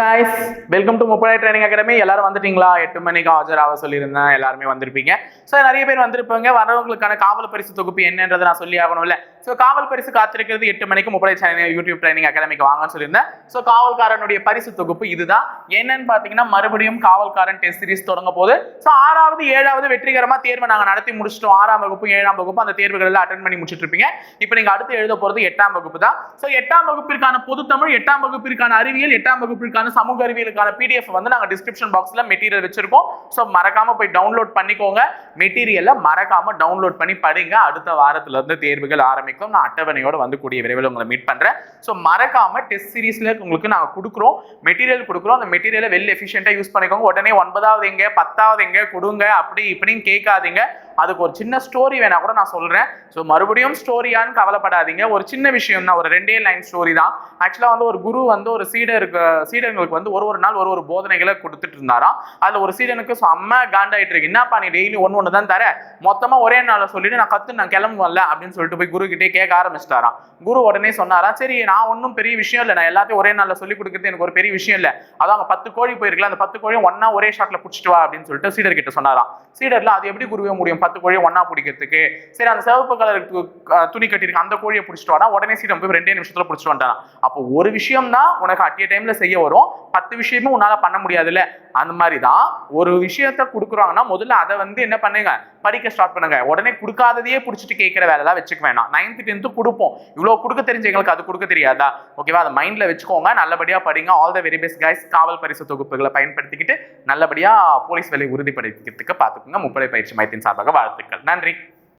guys welcome to முப்படை training academy எல்லாரும் வந்துட்டீங்களா? எட்டு மணிக்கு ஆஜராக சொல்லியிருந்தேன். எல்லாருமே வந்திருப்பீங்க. ஸோ நிறைய பேர் வந்திருப்பாங்க. வரவங்களுக்கான காவல் பரிசு தொகுப்பு என்னன்றதை நான் சொல்லி ஆகணும்ல. ஸோ காவல் பரிசு காத்திருக்கிறது எட்டு மணிக்கு முப்படை சேனல் யூடியூப் ட்ரைனிங் அகாடமிக்கு வாங்கன்னு சொல்லியிருந்தேன். ஸோ காவல்காரனுடைய பரிசு தொகுப்பு இதுதான். என்னன்னு பார்த்தீங்கன்னா மறுபடியும் காவல்காரன் டெஸ்ட் சீரிஸ் தொடங்க போகுது. ஸோ ஆறாவது ஏழாவது வெற்றிகரமா தேர்வை நாங்கள் நடத்தி முடிச்சிட்டோம். ஆறாம் வகுப்பு ஏழாம் வகுப்பு அந்த தேர்வுகள் எல்லாம் அட்டன் பண்ணி முடிச்சிட்டு இருப்பீங்க இப்போ நீங்க அடுத்து எழுத போகிறது எட்டாம் வகுப்பு தான். ஸோ எட்டாம் வகுப்பிற்கான பொது தமிழ் எட்டாம் வகுப்பிற்கான அறிவியல் எட்டாம் வகுப்பிற்கான சமூக அறிவியலுக்கான பிடிஎஃப் வந்து நாங்கள் டிஸ்கிரிப்ஷன் பாக்ஸில் மெட்டீரியல் வச்சிருக்கோம். ஸோ மறக்காம போய் டவுன்லோட் பண்ணிக்கோங்க. மெட்டீரியலை மறக்காம டவுன்லோட் பண்ணி படிங்க. அடுத்த வாரத்துல இருந்து தேர்வுகள் ஆரம்பிக்கும். நான் அட்டவணையோட வந்து கூடிய விரைவில் உங்களை மீட் பண்றேன். ஸோ மறக்காம டெஸ்ட் சீரீஸ்ல உங்களுக்கு நாங்கள் கொடுக்குறோம். மெட்டீரியல் கொடுக்குறோம். அந்த மெட்டீரியலை வெல் எஃபிஷியண்டா யூஸ் பண்ணிக்கோங்க. உடனே ஒன்பதாவது எங்க பத்தாவது எங்க கொடுங்க. அப்படி இப்படின்னு கேட்காதீங்க. அதுக்கு ஒரு சின்ன ஸ்டோரி வேணா கூட நான் சொல்றேன். ஸோ மறுபடியும் ஸ்டோரியான்னு கவலைப்படாதீங்க. ஒரு சின்ன விஷயம் தான் ஒரு ரெண்டே லைன் ஸ்டோரி தான். ஆக்சுவலாக வந்து ஒரு குரு வந்து ஒரு சீடருக்கு சீடர்களுக்கு வந்து ஒரு ஒரு நாள் ஒரு ஒரு போதனைகளை கொடுத்துட்டு இருந்தாராம். அதில் ஒரு சீடனுக்கு செம்ம காண்டாயிட்டு இருக்கு. என்னப்பா நீ டெய்லி ஒன்று ஒன்று தான் தர? மொத்தமாக ஒரே நாளில் சொல்லிட்டு நான் கற்று நான் கிளம்புவல்ல அப்படின்னு சொல்லிட்டு போய் குரு கிட்டே கேட்க ஆரம்பிச்சிட்டாராம். குரு உடனே சொன்னாரா சரி நான் ஒன்றும் பெரிய விஷயம் இல்லை. நான் எல்லாத்தையும் ஒரே நாளில் சொல்லி கொடுக்குறது எனக்கு ஒரு பெரிய விஷயம் இல்லை. அதான் அவங்க பத்து கோழி போயிருக்கலாம் அந்த பத்து கோழியும் ஒன்னா ஒரே ஷாட்ல பிடிச்சிட்டு வா அப்படின்னு சொல்லிட்டு சீடர் கிட்ட சொன்னாராம். சீடர்ல அது எப்படி குருவே முடியும்? பத்து கோழியை ஒன்னா பிடிக்கிறதுக்கு. சரி அந்த சிவப்பு கலர் துணி கட்டியிருக்கு அந்த கோழியை பிடிச்சிட்டு வாடா உடனே சீரம் போய் ரெண்டே நிமிஷத்துல பிடிச்சிட்டு வந்துட்டான். அப்போ ஒரு விஷயம் தான் உனக்கு அட் டைம்ல செய்ய வரும் பத்து விஷயமும் உன்னால பண்ண முடியாதுல்ல. அந்த மாதிரி தான் ஒரு விஷயத்த கொடுக்குறாங்கன்னா முதல்ல அதை வந்து என்ன பண்ணுங்க படிக்க ஸ்டார்ட் பண்ணுங்க. உடனே கொடுக்காததையே பிடிச்சிட்டு கேட்கிற வேலைலாம் வச்சுக்க வேணாம். நைன்த் டென்த்து கொடுப்போம். இவ்வளோ கொடுக்க தெரிஞ்ச எங்களுக்கு அது கொடுக்க தெரியாதா? ஓகேவா அதை மைண்ட்ல வச்சுக்கோங்க. நல்லபடியா படிங்க. All the very best guys காவல் பரிசு தொகுப்புகளை பயன்படுத்திக்கிட்டு நல்லபடியா போலீஸ் வேலை உறுதிப்படுத்திக்கிறதுக்கு பார்த்துக்கோங்க. முப்படை பயிற்சி மையத்தின் சார்பாக வாழ்த்துக்கள். நன்றி.